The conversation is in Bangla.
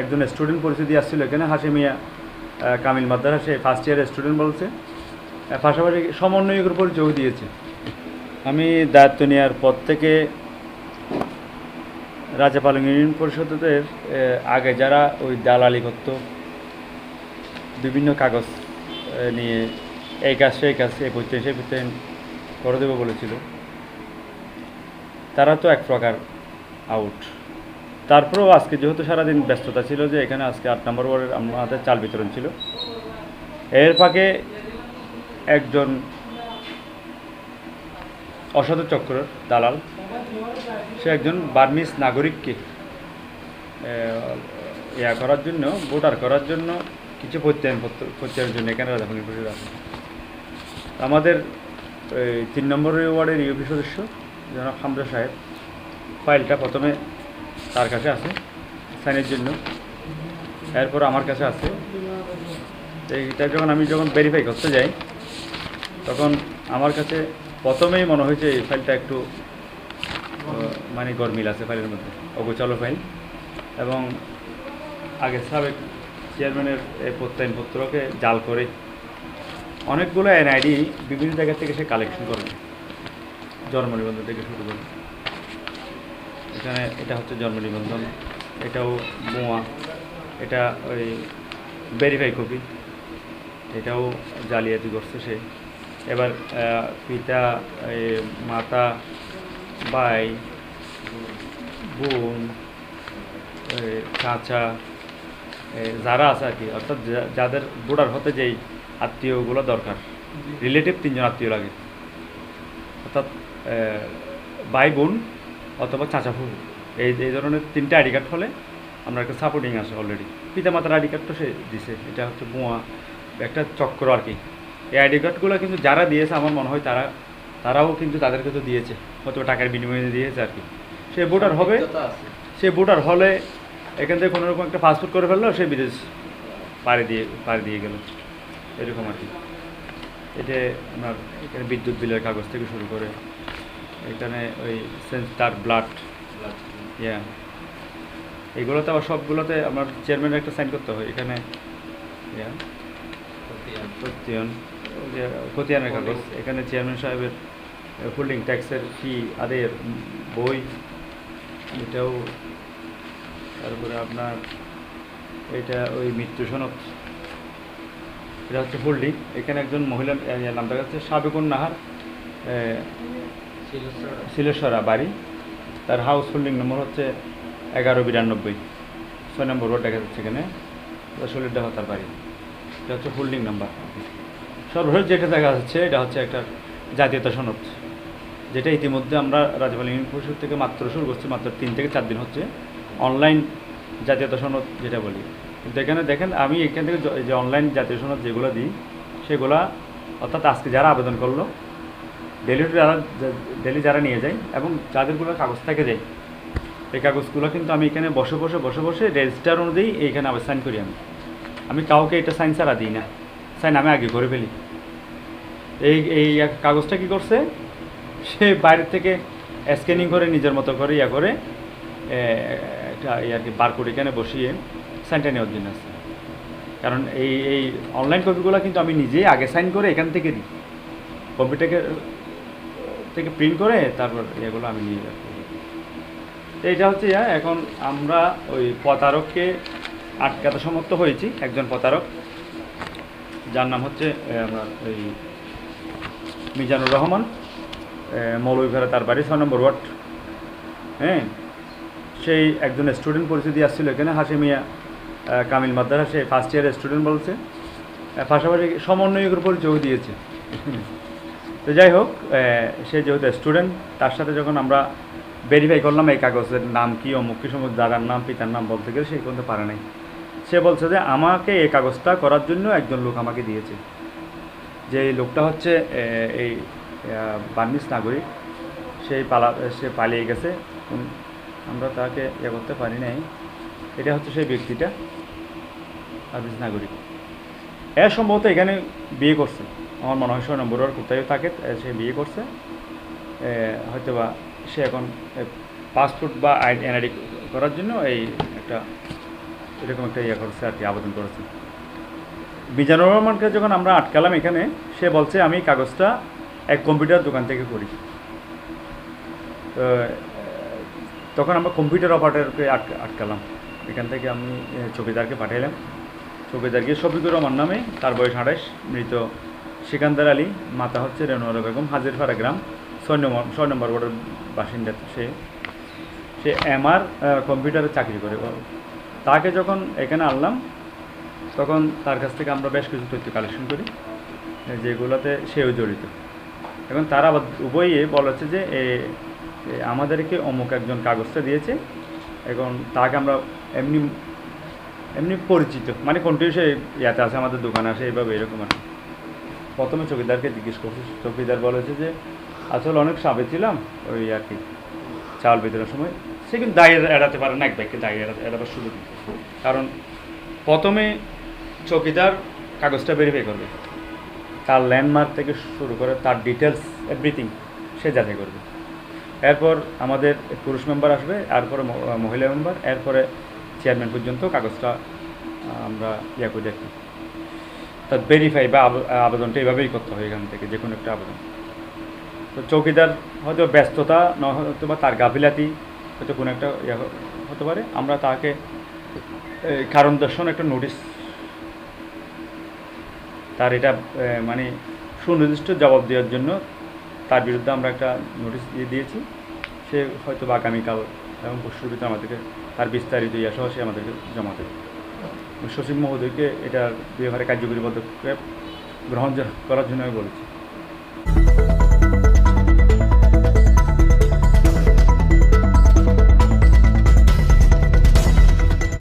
একজন স্টুডেন্ট পরিচয় দিয়ে আসছিল এখানে হাসিমিয়া কামিল মাদ্রাসা সে ফার্স্ট ইয়ারের স্টুডেন্ট বলছে। পাশাপাশি সমন্বয়কের উপর যোগ দিয়েছে। আমি দায়িত্ব নেওয়ার পর থেকে রাজাপালং ইউনিয়ন পরিষদের আগে যারা ওই দালালি করত বিভিন্ন কাগজ নিয়ে এই কাজ, সেই কাজ, এই পৈতে সেই পৈতে করে দেবো বলেছিল। তারা তো এক প্রকার আউট তারপরেও আজকে যেহেতু সারাদিন ব্যস্ততা ছিল যে এখানে আজকে আট নম্বর ওয়ার্ডের আমাদের চাল বিতরণ ছিল, এর ফাঁকে একজন অসাধু চক্র দালাল, সে একজন বার্মিস নাগরিককে ইয়া করার জন্য, ভোটার করার জন্য কিছু প্রত্যয়নপত্র প্রত্যয়ের জন্য এখানে রাজাফানি পরিষদ আছে। আমাদের তিন নম্বর ওয়ার্ডের ইউপি সদস্য জনাব হামজা সাহেব ফাইলটা প্রথমে তার কাছে আছে সাইনের জন্য। এরপর আমার কাছে আছে। এইটা যখন আমি যখন ভেরিফাই করতে যাই, তখন আমার কাছে প্রথমেই মনে হয়েছে এই ফাইলটা একটু মানে গরমিল আছে ফাইলের মধ্যে অগোচালো ফাইল এবং আগে সাবেক চেয়ারম্যানের এই প্রত্যয়নপত্রকে জাল করে অনেকগুলো এনআইডি বিভিন্ন জায়গা থেকে সে কালেকশন করে, জন্ম নিবন্ধন থেকে শুরু করে। এখানে এটা হচ্ছে জন্ম নিবন্ধন, এটাও মোয়া, এটা ওই ভেরিফাই কপি এটাও জালিয়াতি করছে সে। এবার পিতা মাতা, ভাই, বোন চাচা যারা আছে আর কি, অর্থাৎ যাদের ভোটার হতে যেই আত্মীয়গুলো দরকার রিলেটিভ তিনজন আত্মীয় লাগে। অর্থাৎ ভাই, বোন অথবা চাচা ফুফু এই এই ধরনের তিনটা আইডি কার্ড হলে আমরা একটা সাপোর্টিং আছে অলরেডি পিতামাতার আইডি কার্ড তো সে দিছে। এটা হচ্ছে বোয়া একটা চক্র আর কি। এই আইডি কার্ডগুলো কিন্তু যারা দিয়েছে আমার মনে হয় তারা তারাও কিন্তু তাদেরকে তো দিয়েছে। হয়তো টাকার বিনিময়ে দিয়েছে আর কি। সে ভোটার হবে সে ভোটার হলে এখান থেকে কোনো রকম একটা পাসপোর্ট করে ফেলল সে বিদেশ পাড়ি দিয়ে পাড়ি দিয়ে গেল। এরকম আর কি। এটা আপনার এখানে বিদ্যুৎ বিলের কাগজ থেকে শুরু করে এখানে ওই তার ব্লাড। ইয়া এগুলোতে আবার সবগুলোতে আমার চেয়ারম্যানের একটা সাইন করতে হয়। এখানে ইয়া খতিয়ানের কাগজ। এখানে চেয়ারম্যান সাহেবের হোল্ডিং ট্যাক্সের ফি আদের বই। এটাও তারপরে আপনার এটা ওই মৃত্যু সনদ। এটা হচ্ছে হোল্ডিং এখানে একজন মহিলা নাম দেখা যাচ্ছে সাবেকুন নাহার। শিলেশ্বরা। বাড়ি তার হাউস হোল্ডিং নম্বর হচ্ছে এগারো বিরানব্বই। ছয় নম্বর রোড দেখা যাচ্ছে এখানে। শরীর দেহ তার বাড়ি। এটা হচ্ছে হোল্ডিং নাম্বার সর্বশেষ যেটা দেখা যাচ্ছে, এটা হচ্ছে একটা জাতীয়তা সনদ। যেটা ইতিমধ্যে আমরা রাজ্যপাল ইউনিয়ন পরিষদ থেকে মাত্র শুরু করছি, মাত্র তিন থেকে চার দিন হচ্ছে। অনলাইন জাতীয়তা সনদ যেটা বলি। কিন্তু এখানে দেখেন, আমি এখান থেকে যে অনলাইন জাতীয় সনদ যেগুলো দিই, সেগুলা অর্থাৎ আজকে যারা আবেদন করল ডেলি যারা ডেলি যারা নিয়ে যায় এবং যাদেরগুলো কাগজ থেকে যায় এই কাগজগুলো কিন্তু আমি এখানে বসে বসে বসে বসে রেজিস্টার অনুযায়ী এইখানে আবার সাইন করি আমি। আমি কাউকে এটা সাইন ছাড়া দিই না। সাইন আমি আগে করে ফেলি। এই এই কাগজটা কি করছে? সে বাইরে থেকে স্ক্যানিং করে নিজের মতো করে ইয়া করে আর কি বারকোড এখানে বসিয়ে সাইনটা নেওয়ার জন্য আছে। কারণ এই এই অনলাইন কপিগুলো কিন্তু আমি নিজেই আগে সাইন করে এখান থেকে দিই। কম্পিউটারকে থেকে প্রিন্ট করে তারপর এগুলো আমি নিয়ে যাব এটা হচ্ছে এখন আমরা ওই প্রতারককে আটকাতে সমর্থ হয়েছি, একজন প্রতারক। যার নাম হচ্ছে আমরা ওই মিজানুর রহমান মৌলভীঘরে তার বাড়ি, ছয় নম্বর ওয়ার্ড। হ্যাঁ সেই একজন স্টুডেন্ট পরিচয় দিয়ে আসছিল এখানে হাসিমিয়া কামিল মাদ্রাসা, সে ফার্স্ট ইয়ারের স্টুডেন্ট বলছে। পাশাপাশি সমন্বয়কের পরিচয় দিয়েছে। তো যাই হোক সে যেহেতু স্টুডেন্ট তার সাথে যখন আমরা ভেরিফাই করলাম এই কাগজের নাম কি, অমুক কি সময় দাদার নাম, পিতার নাম বলতে গেলে সে করতে পারে নাই। সে বলছে যে আমাকে এই কাগজটা করার জন্য একজন লোক আমাকে দিয়েছে। যে এই লোকটা হচ্ছে এই বার্মিস নাগরিক। সেই পালা, সে পালিয়ে গেছে। আমরা তাকে ইয়ে করতে পারি নাই। এটা হচ্ছে সেই ব্যক্তিটা বার্মিস নাগরিক। এর সম্ভবত এখানে বিয়ে করছে। আমার মনে হয় নম্বর ওর কোথায় থাকে সে বিয়ে করছে। এ, হয়তোবা সে এখন পাসপোর্ট বা এনআইডি করার জন্য এই একটা এরকম একটা ইয়ে করছে আর কি আবেদন করেছে। মিজানুর রহমানকে যখন আমরা আটকালাম এখানে সে বলছে আমি কাগজটা এক কম্পিউটার দোকান থেকে করি। তখন আমরা কম্পিউটার অপারেটরকে আটকা আটকালাম। এখান থেকে আমি চৌকিদারকে পাঠাইলাম। গিয়ে শফিকুর রহমান নামে তার বয়স আঠাশ মৃত সিকান্দার আলী, মাতা হচ্ছে রেনুয়ারা বেগম, হাজিরপাড়া গ্রাম, ছয় নম্বর ছয় নম্বর ওয়ার্ডের বাসিন্দা সে। সে এমআর কম্পিউটারে চাকরি করে। তাকে যখন এখানে আনলাম, তখন তার কাছ থেকে আমরা বেশ কিছু তথ্য কালেকশন করি, যেগুলোতে সেও জড়িত। এবং তারা আবার উভয়ে বলেছে যে আমাদেরকে অমুক একজন কাগজটা দিয়েছে, এখন তাকে আমরা এমনি এমনি পরিচিত মানে কন্টিনিউ সে ইয়াতে আছে, আমাদের দোকানে আসে, এইভাবে এরকম আর। প্রথমে চকিদারকে জিজ্ঞেস করছি, চকিদার বলেছে যে, আসলে অনেক সাবে ছিলাম ওই আর কি, চাল বিতরণের সময়। সে কিন্তু দায় এড়াতে পারে না, এক দায় এড়াতে, এড়াবার সুযোগ কারণ প্রথমে চৌকিদার কাগজটা ভেরিফাই করবে, তার ল্যান্ডমার্ক থেকে শুরু করে তার ডিটেলস এভরিথিং সে যাচাই করবে। এরপর আমাদের পুরুষ মেম্বার আসবে, এরপরে মহিলা মেম্বার এরপরে চেয়ারম্যান পর্যন্ত কাগজটা আমরা ইয়া করি কি তার ভেরিফাই বা আবেদনটা এভাবেই করতে হয় এখান থেকে, যে কোনো একটা আবেদন। তো চৌকিদার হয়তো ব্যস্ততা, না হয়তো বা তার গাফিলাতি, হয়তো কোনো একটা ইয়ে হতে পারে। আমরা তাকে কারণ দর্শন একটা নোটিশ তার এটা মানে সুনির্দিষ্ট জবাব দেওয়ার জন্য তার বিরুদ্ধে আমরা একটা নোটিশ দিয়ে দিয়েছি। সে হয়তো বা আগামীকাল এবং পরশুর ভিতরে আমাদেরকে তার বিস্তারিত ইয়া সহ সে আমাদেরকে জমা দেবে। সচিব মহোদয়কে এটার ব্যাপারে কার্যকরী পদক্ষেপ গ্রহণ করার জন্য আমি বলেছি।